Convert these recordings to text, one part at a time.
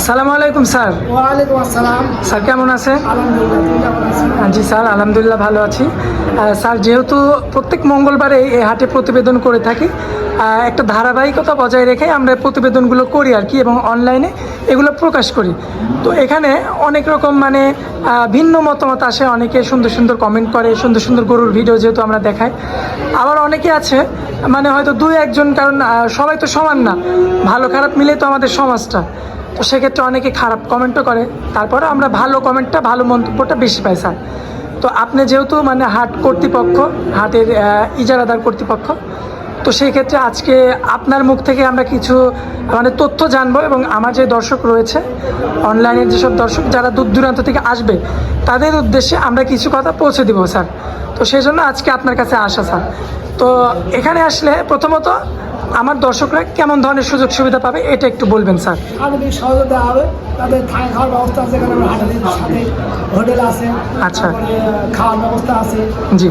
আসসালামু আলাইকুম স্যার। ওয়ালাইকুম আসসালাম। স্যার কেমন আছো জি স্যার আলহামদুলিল্লাহ ভালো আছি। স্যার যেহেতু প্রত্যেক মঙ্গলবারে এই হাটে প্রতিবেদন করে থাকি একটা ধারাবাহিকতা বজায় রেখে আমরা প্রতিবেদনগুলো করি আর কি এবং অনলাইনে এগুলো প্রকাশ করি। তো এখানে অনেক রকম মানে ভিন্ন মতামত আসে। অনেকে সুন্দর সুন্দর কমেন্ট করে সুন্দর সুন্দর গরুর ভিডিও যেহেতু আমরা দেখাই। আবার অনেকে আছে মানে হয়তো দুই একজন কারণ সবাই তো সমান না। ভালো খারাপ মিলে তো আমাদের সমাজটা। তো সেক্ষেত্রে অনেকে খারাপ কমেন্টও করে। তারপরে আমরা ভালো কমেন্টটা, ভালো মন্তব্যটা বেশি পাই, স্যার। তো আপনি যেহেতু মানে হাট কর্তৃপক্ষ, হাটের ইজারাদার কর্তৃপক্ষ, তো সেই ক্ষেত্রে আজকে আপনার মুখ থেকে আমরা কিছু মানে তথ্য জানব এবং আমার যে দর্শক রয়েছে, অনলাইনের যেসব দর্শক যারা দূর দূরান্ত থেকে আসবে, তাদের উদ্দেশ্যে আমরা কিছু কথা পৌঁছে দিব, স্যার। তো সেই জন্য আজকে আপনার কাছে আসা, স্যার। তো এখানে আসলে প্রথমত আমার দর্শকরা কেমন ধরনের সুযোগ সুবিধা পাবে এটা একটু বলবেন স্যার সার্বিক সহযোগিতা দেওয়া হবে তাদের থাকা খাওয়ার ব্যবস্থা আছে এখানে সাথে হোটেল আছে আচ্ছা। খাওয়ার ব্যবস্থা আছে জি।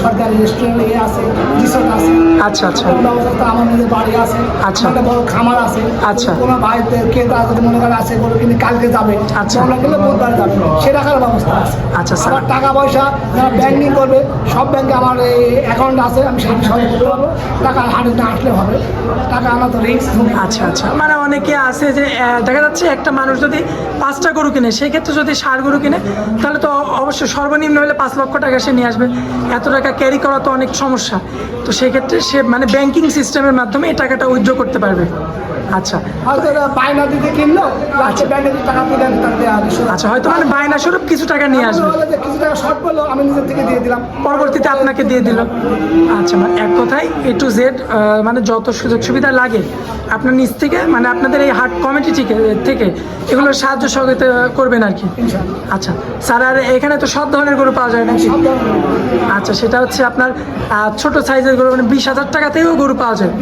সরকারি রেস্টুরেন্ট আছে রিসোর্ট আছে আচ্ছা, আচ্ছা। ব্যবস্থা আমার নিজের বাড়ি আছে আচ্ছা। একটা বড় খামার আছে আচ্ছা। কোনো যদি মনে করে আছে কিন্তু কালকে যাবে আচ্ছা। গেলে বুধবার যাবে সে রাখার ব্যবস্থা আছে আচ্ছা, স্যার। টাকা পয়সা যারা ব্যাংকিং করবে সব ব্যাংকে আমার অ্যাকাউন্ট আছে আমি টাকা হাটে আসলে হবে আচ্ছা আচ্ছা। মানে অনেকে আছে যে দেখা যাচ্ছে একটা মানুষ যদি পাঁচটা গরু কিনে সেক্ষেত্রে যদি ষাট গরু কিনে, তাহলে তো অবশ্যই সর্বনিম্ন হলে পাঁচ লক্ষ টাকা সে নিয়ে আসবে। এত টাকা ক্যারি করা তো অনেক সমস্যা। তো সেক্ষেত্রে সে মানে ব্যাংকিং সিস্টেমের মাধ্যমে এই টাকাটা উইথড্র করতে পারবে। আচ্ছা। হয়তো বায়না দিতে কিনলো লাস্টে ব্যাংকে যদি টাকা তুলে আমি তার দেওয়া আচ্ছা হয়তো মানে বায়না স্বরূপ কিছু টাকা নিয়ে আসবে। কিছু টাকা শর্ট পড়ল আমি নিজের থেকে দিয়ে দিলাম। পরবর্তীতে আপনাকে দিয়ে দিল। আচ্ছা মানে এক কথায় এ টু জেড মানে যত সুযোগ সুবিধা লাগে আপনার নিজ থেকে মানে আপনাদের এই হাট কমিটি থেকে এগুলো সাহায্য সহযোগিতা করবেন আর কি। আচ্ছা স্যার আর এখানে তো সব ধরনের গরু পাওয়া যায় নাকি? আচ্ছা সেটা হচ্ছে আপনার ছোট সাইজের গরু মানে বিশ হাজার টাকাতেও গরু পাওয়া যায়।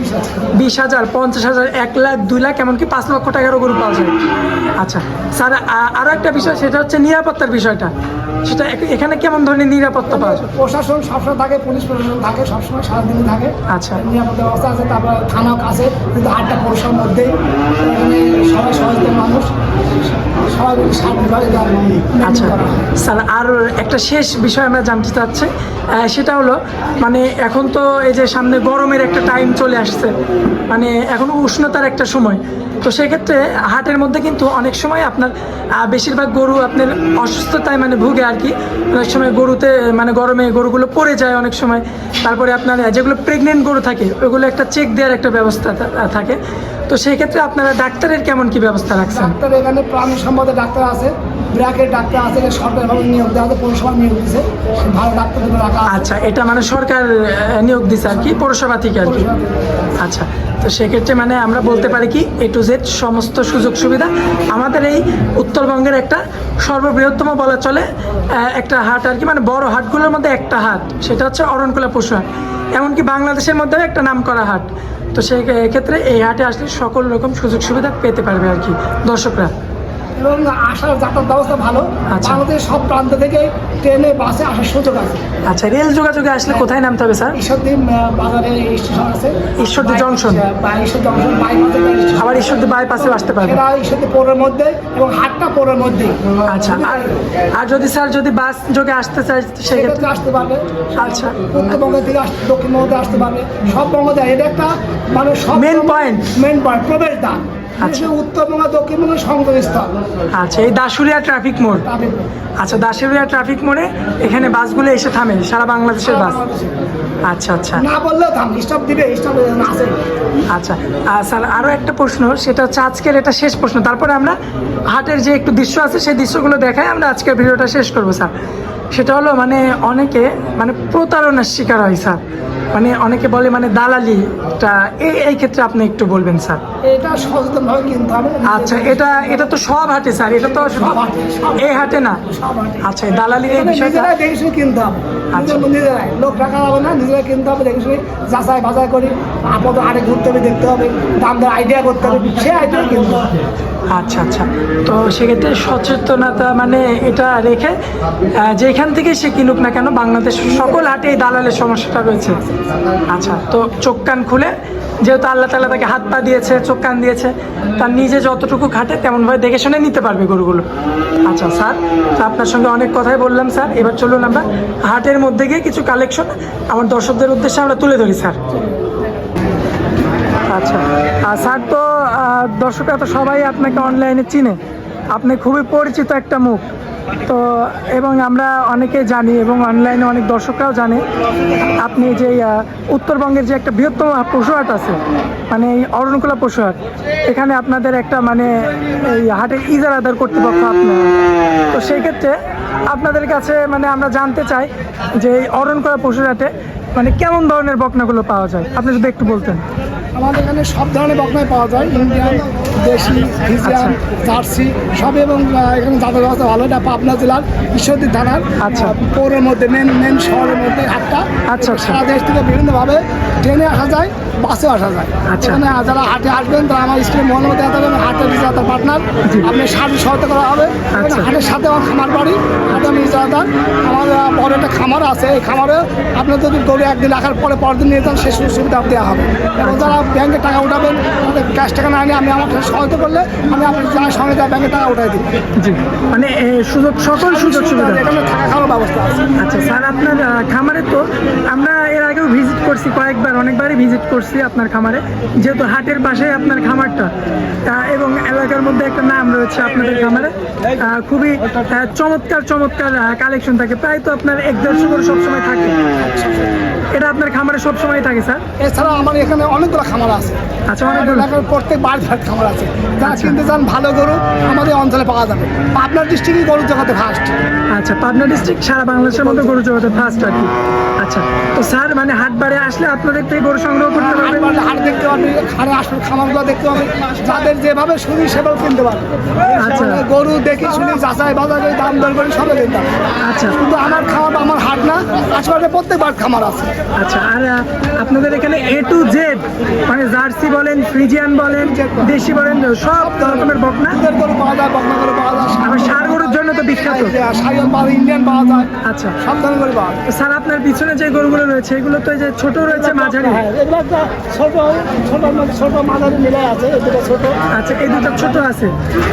বিশ হাজার পঞ্চাশ হাজার এক লাখ দুই লাখ এমনকি পাঁচ লক্ষ টাকারও গরু পাওয়া যায়। আচ্ছা স্যার আরও একটা বিষয় সেটা হচ্ছে নিরাপত্তার বিষয়টা। সেটা এখানে কেমন ধরনের নিরাপত্তা পাওয়া যায়? প্রশাসন সবসময় থাকে পুলিশ প্রশাসন থাকে সবসময় সারাদিন থাকে। আচ্ছা। নিরাপত্তা ব্যবস্থা আছে তারপর থানাও কাছে কিন্তু আটটা পৌরসভার মধ্যেই। সবাই সহজ মানুষ। আচ্ছা স্যার, আর একটা শেষ বিষয় আমরা জানতে চাচ্ছি সেটা হলো মানে এখন তো এই যে সামনে গরমের একটা টাইম চলে আসছে মানে এখন উষ্ণতার একটা সময়, তো সেক্ষেত্রে হাটের মধ্যে কিন্তু অনেক সময় আপনার বেশিরভাগ গরু আপনার অসুস্থতায় মানে ভুগে আর কি, অনেক সময় গরুতে মানে গরমে গরুগুলো পড়ে যায় অনেক সময়, তারপরে আপনার যেগুলো প্রেগনেন্ট গরু থাকে ওইগুলো একটা চেক দেওয়ার একটা ব্যবস্থা থাকে তো সেই ক্ষেত্রে আপনারা ডাক্তারের কেমন কি ব্যবস্থা রাখছেন? ডাক্তার এখানে প্রাণী সম্পদের ডাক্তার আছে ব্র্যাকের ডাক্তার আছে সরকারিভাবে নিয়োগ দেওয়া আছে পৌরসভা নিয়োগ দিচ্ছে ভালো ডাক্তার রাখা আচ্ছা এটা মানে সরকার নিয়োগ দিছে আর কি পৌরসভা থেকে আর কি। আচ্ছা তো সেক্ষেত্রে মানে আমরা বলতে পারি কি এ টু জেড সমস্ত সুযোগ সুবিধা। আমাদের এই উত্তরবঙ্গের একটা সর্ববৃহত্তম বলা চলে একটা হাট আর কি মানে বড় হাটগুলোর মধ্যে একটা হাট সেটা হচ্ছে অরণকুলা পশু হাট এমনকি বাংলাদেশের মধ্যেও একটা নাম করা হাট। তো সেই ক্ষেত্রে এই হাটে আসলে সকল রকম সুযোগ সুবিধা পেতে পারবে আর কি দর্শকরা। এবং আসার যাতায়াত ব্যবস্থা ভালো। আচ্ছা। বাংলাদেশের সব প্রান্ত থেকে ট্রেনে বাসে আসার সুযোগ আছে। আচ্ছা রেল যোগাযোগে আসলে কোথায় নামতে হবে স্যার? ঈশ্বরদী বাজারে স্টেশন আছে। ঈশ্বরদী জংশন। বা ঈশ্বর জংশন বাইপাসে আবার ঈশ্বরদী বাইপাসেও আসতে পারবে। সেটা ঈশ্বরদী পৌরের মধ্যে এবং হাটটা পৌরের মধ্যে। আচ্ছা আর আর যদি স্যার যদি বাস যোগে আসতে চাই সেক্ষেত্রে আসতে পারবে। আচ্ছা। উত্তরবঙ্গ থেকে আসতে দক্ষিণবঙ্গ আসতে পারবে। সব বঙ্গ এটা একটা মানে সব Main point। মেন পয়েন্ট প্রবেশ দ্বার আচ্ছা। উত্তরবঙ্গ দক্ষিণবঙ্গ সংযোগস্থল। আচ্ছা এই দাসুরিয়া ট্রাফিক মোড়। আচ্ছা দাসুরিয়া ট্রাফিক মোড়ে এখানে বাসগুলো এসে থামে সারা বাংলাদেশের বাস। আচ্ছা আচ্ছা। না বললেও থাম স্টপ দিবে স্টপ আছে আচ্ছা আর স্যার আরও একটা প্রশ্ন সেটা হচ্ছে আজকের এটা শেষ প্রশ্ন। তারপরে আমরা হাটের যে একটু দৃশ্য আছে সেই দৃশ্যগুলো দেখায় আমরা আজকের ভিডিওটা শেষ করব স্যার। সেটা হলো মানে অনেকে মানে প্রতারণার শিকার হয় স্যার। মানে অনেকে বলে মানে দালালিটা এই এই ক্ষেত্রে আপনি একটু বলবেন স্যার। এটা সচেতনভাবে কিনতে হবে আচ্ছা এটা এটা তো সব হাটে স্যার এটা তো সব এই হাটে না? আচ্ছা এই দালালির এই বিষয়টা দেখে কিনতে হবে আচ্ছা। নিজেরাই। লোক টাকা হবে না নিজেরাই কিনতে হবে দেখে শুনে যাচাই বাজার করি। আপদ আরে ঘুরতে হবে দেখতে হবে। দাম দর আইডিয়া করতে হবে। সে আইডিয়া কিনতে হবে আচ্ছা আচ্ছা। তো সেক্ষেত্রে সচেতনতা মানে এটা রেখে যেখান থেকে সে কিনুক না কেন বাংলাদেশ সকল হাটে এই দালালের সমস্যাটা রয়েছে। আচ্ছা তো চোখ কান খুলে, যেহেতু আল্লাহ তালা তাকে হাত পা দিয়েছে, চোখ কান দিয়েছে, তার নিজে যতটুকু খাটে তেমনভাবে দেখে শুনে নিতে পারবে গরুগুলো। আচ্ছা স্যার, তো আপনার সঙ্গে অনেক কথাই বললাম, স্যার। এবার চলুন আমরা হাটের মধ্যে গিয়ে কিছু কালেকশন আমার দর্শকদের উদ্দেশ্যে আমরা তুলে ধরি, স্যার। আচ্ছা। স্যার তো দর্শকরা তো সবাই আপনাকে অনলাইনে চিনে। আপনি খুবই পরিচিত একটা মুখ। তো, এবং আমরা অনেকে জানি এবং অনলাইনে অনেক দর্শকরাও জানে, আপনি যে উত্তরবঙ্গের যে একটা বৃহত্তম পশু হাট আছে মানে এই অরণকুলা পশু হাট এখানে আপনাদের একটা মানে এই হাটের ইজার আদার কর্তৃপক্ষ আপনার। তো সেই ক্ষেত্রে আপনাদের কাছে মানে আমরা জানতে চাই যে এই অরণকুলা পশু হাটে মানে কেমন ধরনের বকনাগুলো পাওয়া যায়? আপনি যদি একটু বলতেন। আমাদের এখানে সব ধরনের বকনাই পাওয়া যায়। ইন্ডিয়ান দেশি ফিজিয়ান জার্সি সব এবং এখানে যাতায়াত ব্যবস্থা ভালো এটা পাবনা জেলার ঈশ্বরদী থানার আচ্ছা। পৌরের মধ্যে মেন মেন শহরের মধ্যে হাটটা আচ্ছা, আচ্ছা। সারা দেশ থেকে বিভিন্নভাবে ট্রেনে আসা যায় বাসে আসা যায় আচ্ছা। এখানে যারা হাটে আসবেন তারা আমার স্কুলের মোহাম্মদ এবং হাটের ইজাদার পার্টনার আপনার সার্ভিস সহায়তা করা হবে আচ্ছা। হাটের সাথে আমার খামার বাড়ি হাটে আমি ইজাদার আমার বড় একটা খামার আছে এই খামারে আপনার যদি গরু একদিন রাখার পরে পরের দিন নিয়ে যান সে সুযোগ সুবিধা দেওয়া হবে এবং যারা ব্যাংকে টাকা উঠাবেন তাদের ক্যাশ টাকা না নিয়ে আমি আমার সাথে সহায়তা করলে আমি আপনার যার যা ব্যাংকে টাকা উঠাই দিই। জি। মানে সুযোগ সকল সুযোগ সুবিধা। এখানে থাকা খাওয়ার ব্যবস্থা আছে। আচ্ছা স্যার আপনার খামারে তো আমরা এর আগেও ভিজিট করছি কয়েকবার অনেকবারই ভিজিট করছি আপনার খামারে। যেহেতু হাটের পাশে আপনার খামারটা এবং এলাকার মধ্যে একটা নাম রয়েছে আপনাদের খামারে খুবই চমৎকার চমৎকার কালেকশন থাকে। প্রায় তো আপনার এক দেড়শো করে সবসময় থাকে। এটা আপনার খামারে সবসময় থাকে স্যার? এছাড়াও আমার এখানে অনেকগুলো খামার আছে। আচ্ছা অনেকগুলো। প্রত্যেক বাড়ি খামার আছে। যারা কিনতে চান ভালো গরু আমাদের অঞ্চলে পাওয়া যাবে। আপনার ডিস্ট্রিক্টই গরুর জগতে ফার্স্ট আচ্ছা পাবনা ডিস্ট্রিক্ট সারা বাংলাদেশের মধ্যে গরু জগতে ফার্স্ট আর কি। আচ্ছা তো স্যার মানে হাট বাড়ে আসলে আপনাদের থেকে গরু সংগ্রহ করতে পারবেন হাট দেখতে পারবে হাটে আসলে খামারগুলো দেখতে পাবে। যাদের যেভাবে শুনি সেভাবে কিনতে পারবে। আচ্ছা। গরু দেখি শুনি যাচাই বাজার করে দাম দর করে সবে কিনতে আচ্ছা। কিন্তু আমার খামার আমার হাট না আশেপাশে প্রত্যেকবার খামার আছে। আচ্ছা আর আপনাদের এখানে এ টু জেড মানে জার্সি বলেন ফ্রিজিয়ান বলেন। দেশি বলেন সব রকমের বকনা আবার সার জন্য তো বিখ্যাত। সাইকেল পাওয়া ইন্ডিয়ান পাওয়া যায়। আচ্ছা। সব ধরনের গরু পাওয়া যায় স্যার আপনার পিছনে যে গরুগুলো রয়েছে এগুলো তো এই যে ছোট রয়েছে মাঝারি। হ্যাঁ, এগুলো ছোট ছোট ছোট মাঝারি মিলে আছে এই দুটো ছোট। আচ্ছা এই দুটো ছোট আছে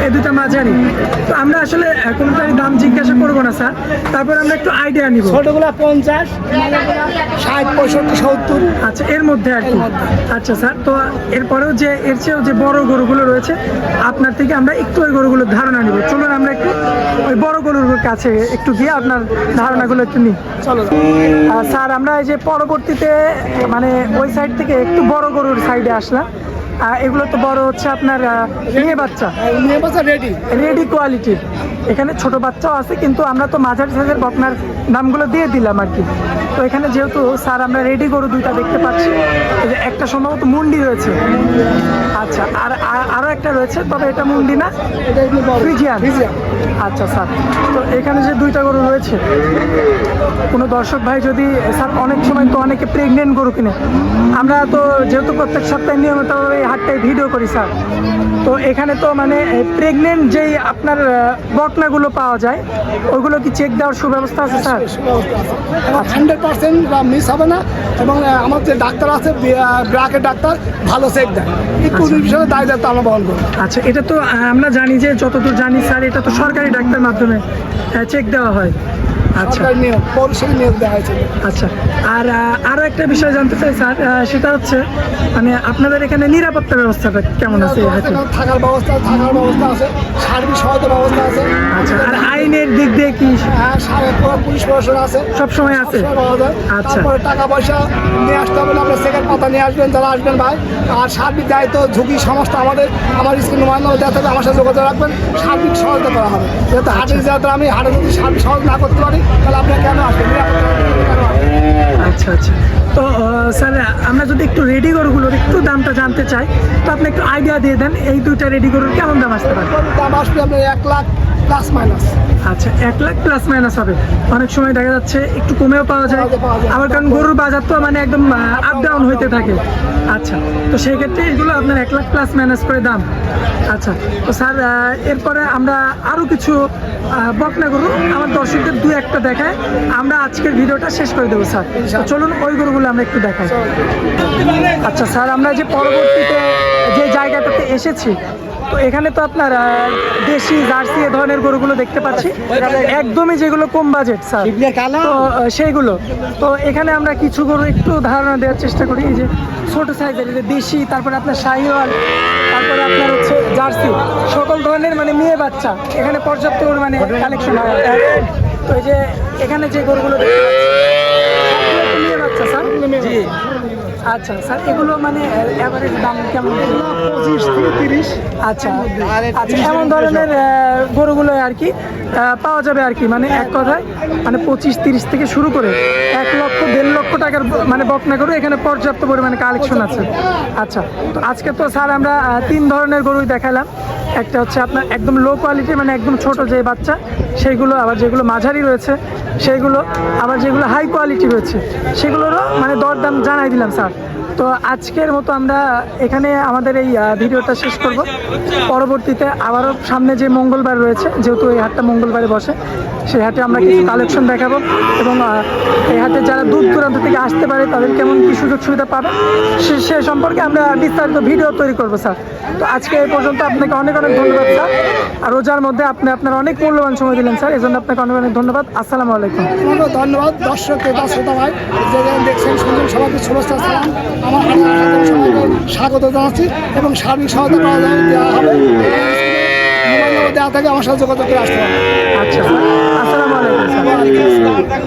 এই দুটো মাঝারি। তো আমরা আসলে আহ, কোনোটারই দাম জিজ্ঞাসা করব না স্যার। তারপর আমরা একটু আইডিয়া নিব। ছোটগুলা পঞ্চাশ ষাট পঁয়ষট্টি সত্তর। আচ্ছা এর মধ্যে আর কি। আচ্ছা স্যার তো এরপরেও যে এর চেয়েও যে বড় গরুগুলো রয়েছে আপনার থেকে আমরা একটু ওই গরুগুলোর ধারণা নিব। চলুন আমরা একটু ওই বড় গরুর কাছে একটু গিয়ে আপনার ধারণাগুলো একটু নিই। চলো। স্যার আমরা এই যে পরবর্তীতে মানে ওই সাইড থেকে একটু বড় গরুর সাইডে আসলাম। এগুলো তো বড় হচ্ছে আপনার মেয়ে বাচ্চা। রেডি রেডি কোয়ালিটির এখানে ছোট বাচ্চাও আছে কিন্তু আমরা তো মাঝারি সাইজের বকনার নামগুলো দিয়ে দিলাম আর কি। তো এখানে যেহেতু স্যার আমরা রেডি গরু দুইটা দেখতে পাচ্ছি। একটা সম্ভবত মুন্ডি রয়েছে। আচ্ছা আর আর- আরও একটা রয়েছে তবে এটা মুন্ডি না ফ্রিজিয়ান। আচ্ছা স্যার তো এখানে যে দুইটা গরু রয়েছে কোনো দর্শক ভাই যদি স্যার অনেক সময় তো অনেকে প্রেগনেন্ট গরু কিনে। আমরা তো যেহেতু প্রত্যেক সপ্তাহে নিয়মিত এই হাটটায় ভিডিও করি স্যার। তো এখানে তো মানে প্রেগনেন্ট যেই আপনার বকনাগুলো পাওয়া যায় ওগুলো কি চেক দেওয়ার সুব্যবস্থা আছে স্যার? হান্ড্রেড পার্সেন্ট মিস হবে না এবং আমার যে ডাক্তার আছে ব্রাকের ডাক্তার ভালো চেক দেয়। একটু আচ্ছা। বিষয়ে দায় দায়িত্ব আমরা বহন করব আচ্ছা এটা তো আমরা জানি যে যতদূর জানি স্যার এটা তো সরকারি ডাক্তার মাধ্যমে চেক দেওয়া হয়। সরকারি নিয়োগ পৌরসভা নিয়োগ দেওয়া হয়েছে। আচ্ছা আর আহ, আরও একটা বিষয় জানতে চাই স্যার সেটা হচ্ছে মানে আপনাদের এখানে নিরাপত্তা ব্যবস্থাটা কেমন আছে? থাকার ব্যবস্থা থাকার ব্যবস্থা আছে সার্বিক সহায়তা ব্যবস্থা আছে। আচ্ছা আর আইনের দিক দিয়ে কি? হ্যাঁ পুলিশ প্রশাসন আছে। সব সময় আছে? সবসময় যায়। আচ্ছা। তারপরে টাকা পয়সা নিয়ে আসতে হবে আপনার সেকেন্ড পাতা নিয়ে আসবেন যারা আসবেন ভাই। আর সার্বিক দায়িত্ব ঝুঁকি সমস্ত আমাদের আমার স্কুল নয় দেওয়া থাকবে আমার সাথে যোগাযোগ রাখবেন। সার্বিক সহায়তা করা হবে। যেহেতু হাটের যাত্রা আমি হাটে যদি সার্বিক সহায়তা না করতে পারি তাহলে কেন আসবেন? আচ্ছা আচ্ছা। তো স্যার আমরা যদি একটু রেডি গরুগুলোর একটু দামটা জানতে চাই তো আপনি একটু আইডিয়া দিয়ে দেন এই দুইটা রেডি গরুর কেমন দাম আসতে পারে? দাম আসবে আপনার এক লাখ প্লাস মাইনাস আচ্ছা এক লাখ প্লাস মাইনাস হবে। অনেক সময় দেখা যাচ্ছে একটু কমেও পাওয়া যায় আবার কারণ গরুর বাজার তো মানে একদম আপ ডাউন হইতে থাকে। আচ্ছা তো সেই ক্ষেত্রে এগুলো আপনার এক লাখ প্লাস মাইনাস করে দাম। আচ্ছা তো স্যার এরপরে আমরা আরও কিছু বকনা গরু আমার দর্শকদের দু একটা দেখায়। আমরা আজকের ভিডিওটা শেষ করে দেবো স্যার। চলুন ওই গরুগুলো আমরা একটু দেখাই। আচ্ছা স্যার আমরা যে পরবর্তীতে যে জায়গাটাতে এসেছি তো এখানে তো আপনার দেশি জার্সি এ ধরনের গরুগুলো দেখতে পাচ্ছি। একদমই যেগুলো কম বাজেট স্যার তো সেইগুলো। তো এখানে আমরা কিছু গরু একটু ধারণা দেওয়ার চেষ্টা করি। এই যে ছোট সাইজের যে দেশি তারপরে আপনার শাহিওয়াল তারপরে আপনার হচ্ছে জার্সি। সকল ধরনের মানে মেয়ে বাচ্চা। এখানে পর্যাপ্ত মানে কালেকশন হয়। তো এই যে এখানে যে গরুগুলো দেখতে পাচ্ছি মেয়ে বাচ্চা স্যার আচ্ছা স্যার এগুলো মানে অ্যাভারেজ দাম কেমন? পঁচিশ থেকে তিরিশ। আচ্ছা আচ্ছা এমন ধরনের গরুগুলো আর কি পাওয়া যাবে আর কি মানে এক কথায় মানে পঁচিশ তিরিশ থেকে শুরু করে এক লক্ষ দেড় লক্ষ টাকার মানে বকনা গরু এখানে পর্যাপ্ত পরিমাণে কালেকশন আছে। আচ্ছা তো আজকে তো স্যার আমরা তিন ধরনের গরুই দেখালাম। একটা হচ্ছে আপনার একদম লো কোয়ালিটি মানে একদম ছোট যে বাচ্চা সেইগুলো আবার যেগুলো মাঝারি রয়েছে সেইগুলো আবার যেগুলো হাই কোয়ালিটি রয়েছে সেগুলোরও মানে দরদাম জানাই দিলাম স্যার। তো আজকের মতো আমরা এখানে আমাদের এই ভিডিওটা শেষ করব। পরবর্তীতে আবারও সামনে যে মঙ্গলবার রয়েছে, যেহেতু এই হাটটা মঙ্গলবারে বসে সেই হাটে আমরা কিছু কালেকশন দেখাবো এবং এই হাটে যারা দূর দূরান্ত থেকে আসতে পারে তাদের কেমন কী সুযোগ সুবিধা পাবে সে সে সম্পর্কে আমরা বিস্তারিত ভিডিও তৈরি করব স্যার। তো আজকে এই পর্যন্ত আপনাকে অনেক অনেক ধন্যবাদ স্যার। আর রোজার মধ্যে আপনি আপনার অনেক মূল্যবান সময় দিলেন স্যার। এই জন্য আপনাকে অনেক অনেক ধন্যবাদ। আসসালামু আলাইকুম। ধন্যবাদ দর্শক শ্রোতা ভাই। যে যেখানে দেখছেন শুনছেন সবাইকে শুভেচ্ছা সালাম আমার স্বাগত জানাচ্ছি এবং সার্বিক সহায়তা করা যাবে দেওয়া হবে। দেওয়া থাকে আমার সাথে যোগাযোগ করে আসতে হবে আচ্ছা স্যার আসসালামু আলাইকুম স্যার ওয়ালাইকুম আসসালাম।